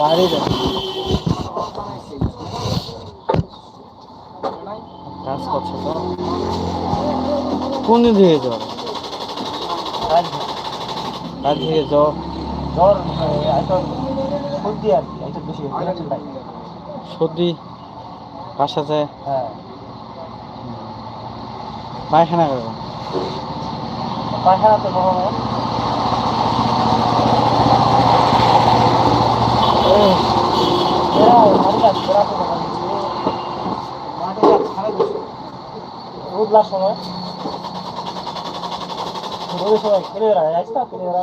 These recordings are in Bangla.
বাইরে যাবে কাজ করছে কোন থেকে জ্বর কাল থেকে জ্বর জ্বর একটা সর্দি আর কি একটা বেশি সর্দি যায়। হ্যাঁ। পায়খানা করে পায়খানা তো বড় না এরা মারি কাজ করা তো দেখা যাচ্ছে মাঠে কাজ খারাপ হচ্ছে রোদলার সময়। রোদের সময় খেলে বেড়া যাইছ না খেলে বেড়া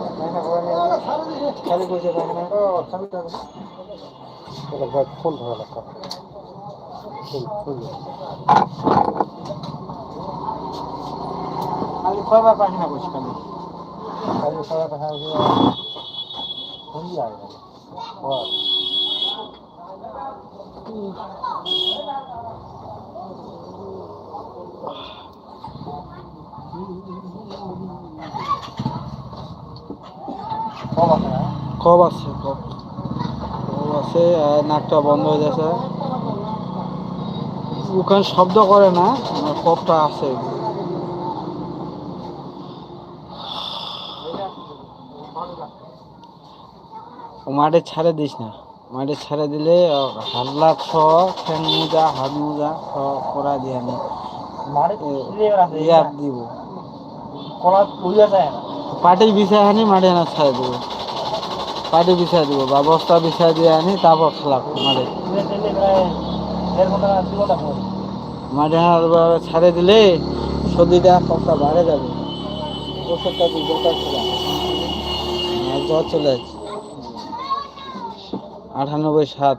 পায়খানা করে চালু করছে পায়খানা ফুল ধরা লাগবে খালি কয়বার পায়খানা করছি খালি খালি কয়বার পায়খানা করছি ফুল লাগে কম আছে না কব আছে কব। কব আছে নাকটা বন্ধ হয়ে যাচ্ছে। ওখানে শব্দ করে না আমার কবটা আছে। মাঠে ছাড়ে দিস না। মাঠে ছেড়ে দিলে হাল্লা ছ ঠ্যাং মোজা হাত মোজা ছ করা দিয়ে আমি দিব। কলা উড়িয়া যায় না। পাটি বিছায় আনি মাঠে না ছেড়ে দেবো। পাটি বিছায় দিব, বা বস্তা বিছায় দিয়ে আনি, তারপর ঘণ্টা পরে মাঠে হাল ছাড়ে দিলে সর্দিটা কপটা বাড়ে যাবে? ছিল জ্বর চলে যাচ্ছে আটানব্বই সাত,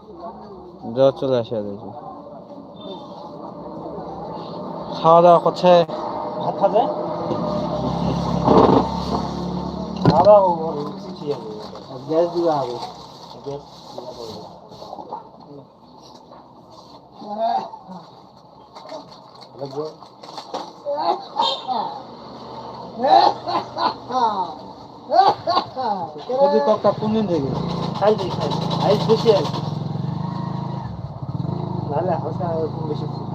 জ্বর চলে আসে দেখি খাওয়া দাওয়া করছে? ভাত খাওয়া ঠিক আছে গ্যাস দিবে আগে গ্যাস লাগবে সর্দি কপটা কোন দিন থেকে খাই দিই খাই আইস বেশি আর কি নাহলে হাসা এরকম বেশি দাও বাবা দাও ধর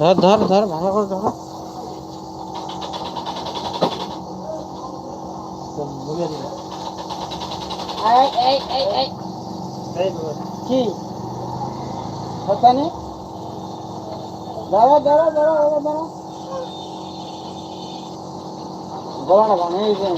ধর ধর ভালো করে ধর মুড়িয়ে দিবে এই এই এই এই এই বাবা কি হতা নেই দাঁড়া দাঁড়া দাঁড়া দাঁড়া দাঁড়া গলাটা গান এই যে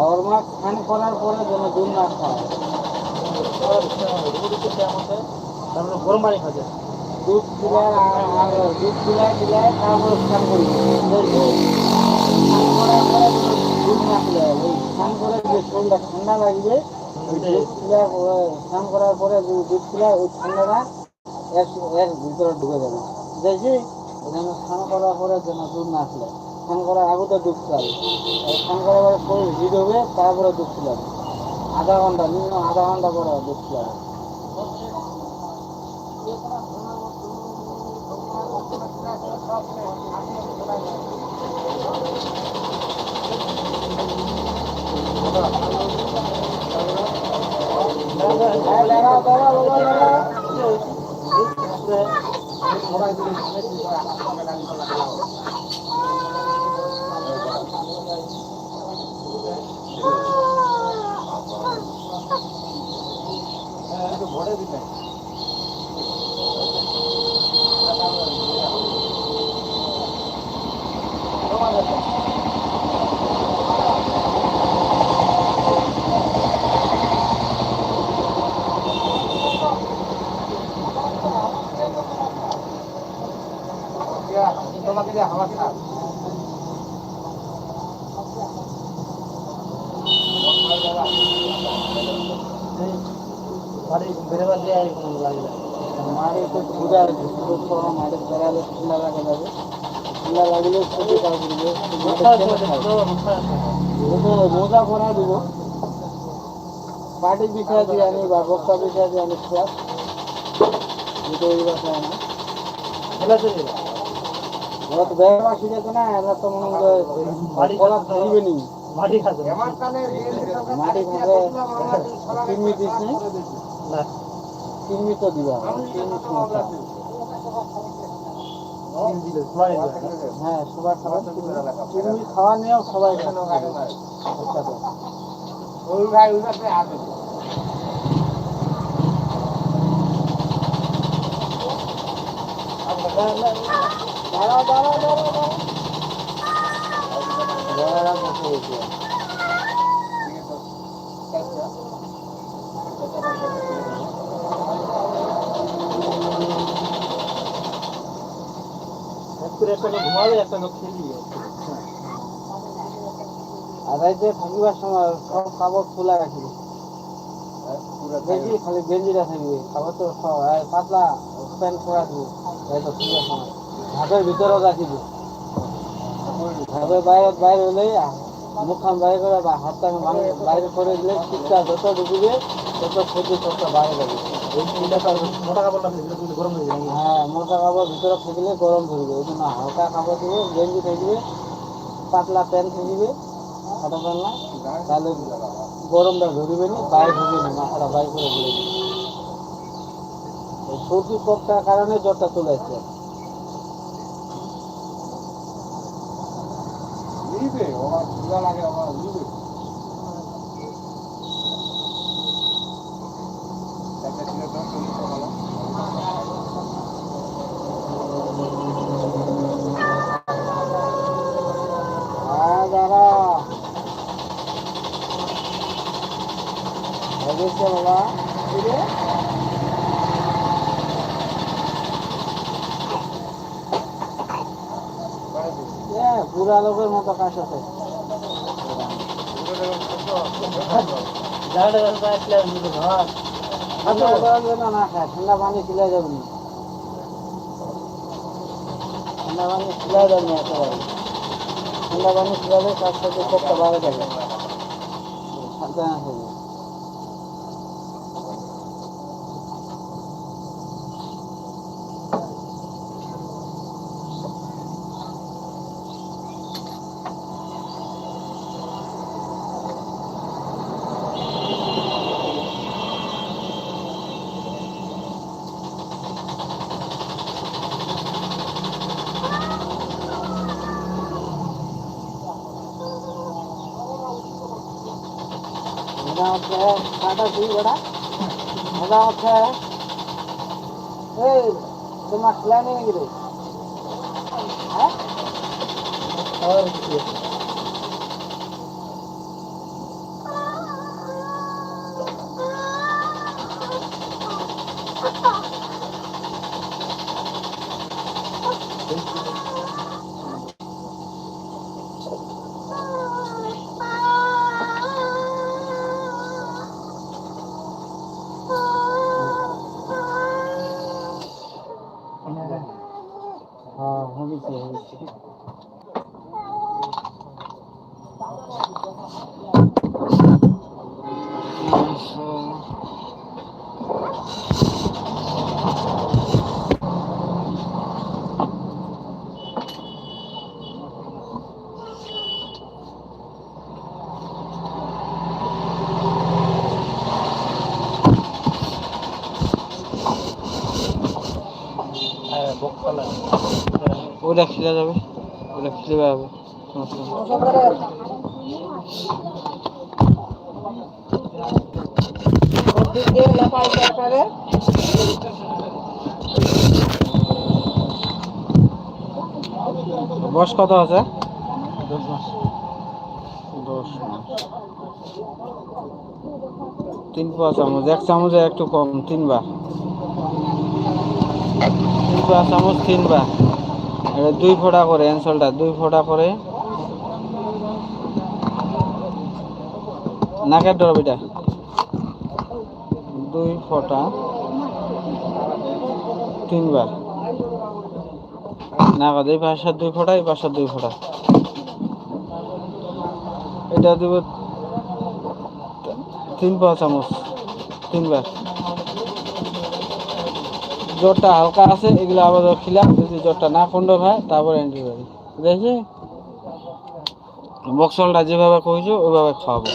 ওর মা স্নান করার পরে যেন দুধ না খায় তারপরে গরম পানি খাবে দুধ খিলায় আর- দুধ খিলায় খিলায় তারপরে স্নান করি? স্নান করার পরে দুধ না খিলায় ওই স্নান করে যে শরীরটা ঠান্ডা লাগবে স্নান করার পরে দুধ খিলায় ওই ঠান্ডাটা এর ভিতরে ঢুকে যাবে। বুঝেছি স্নান করার পরে যেন দুধ না খিলায় স্নান করার আগে তো দুধ আর স্নান করার পরে শরীর হিট হবে, তারপরে দুধ খিলাবে আধা ঘণ্টা মিনিমাম আধা ঘণ্টা পরে দুধ খিলাবে parlare di me. Domanda মাড়ি তো ঘুরে আছে শুধু পড়া মাড়ি বেড়ালে ঠান্ডা লাগে যাবে ঠান্ডা লাগলে ছুটি কাজ দিবে। দিয়ে আনি বা বক্তা দিয়ে আনি দুটো বাসায় মাসি না এরা তো মনে কলা নি মাটি খাবে। মাটি খাবে। চিনি দিস নি না চিনি তো দিবা। সমস্যা হ্যাঁ সবাই খাবার চিনি খাওয়া নিয়েও সবাই চেষ্টা করে দাঁড়াও দাঁড়াও দাঁড়াও দাঁড়াও। বড়রা বসে গেছে একটা লোক ঘুমাবে, একটা লোক খেলিয়ে আর সময় সব কাপড় খোলা রাখি দেখি খালি গেঞ্জিটা থাকবে কাপড় তো পাতলা প্যান্ট পরা দিব রাইতে থাকিবার সময় হাতের ভিতরেও রাখিব ভাবে বাইরে বাইরে হলে মুখখান বাইরে করে বা হাতটা বাইরে করে দিলে শীতটা যত ঢুকবে, তত ক্ষতি সবটা বাইরে যাবে। মোটা কাপড় কিন্তু গরম হয়ে হ্যাঁ মোটা কাপড় ভিতরে থাকলে গরম ধরবে ওই জন্য হালকা কাপড় দিব গেঞ্জি থাকবে, পাতলা প্যান্ট থাকবে হাতা পাতলা তাহলে গরমটা ধরবে না, বাইরে ঢুকবে না মাথাটা বাইরে করে দিবে। সর্দি কপটার কারণে জ্বরটা চলে আসছে। হ্যাঁ দাঁড়া হয়েছে বাবা কি রে? এ, বুড়া লোকের মতো কাজ আছে জায়গাটা রাস্তা আসলে আমি তো ঘর ঠান্ডা দেওয়ার আছে। না খায়। ঠান্ডা পানি খিলাই যাবেন ঠান্ডা পানি খিলাই যাবে না একেবারে। ঠান্ডা পানি খিলালে তার সাথে ভালো থাকে। সাবধানে থাকবে মজা হচ্ছে কাটা তুই বেটা মজা হচ্ছে এই তোমার প্ল্যানিং রে হ্যাঁ আর ওটা খিলা যাবে। খিলে যাবে বয়স কত আছে? তিন পাঁচ চামচ, এক চামচে একটু কম তিনবার তিন পাঁচ চামচ তিনবার দুই ফোঁটা করে অ্যান্সলটা দুই ফোঁটা করে নাকের ডরব এটা দুই ফোঁটা তিনবার। নাগাদ, এই পাশের দুই ফোঁটা, এই পাশের দুই ফোঁটা। এটা দেব তিন পাঁচ চামচ, তিনবার। জ্বরটা হালকা আছে, এগুলো আমাদের খিলাম, যদি জ্বরটা না কন্ট্রোল হয়, তারপর অ্যান্টিবায়োটিক দেখি বক্সলটা যেভাবে কইছো ওইভাবে খাওয়াবো।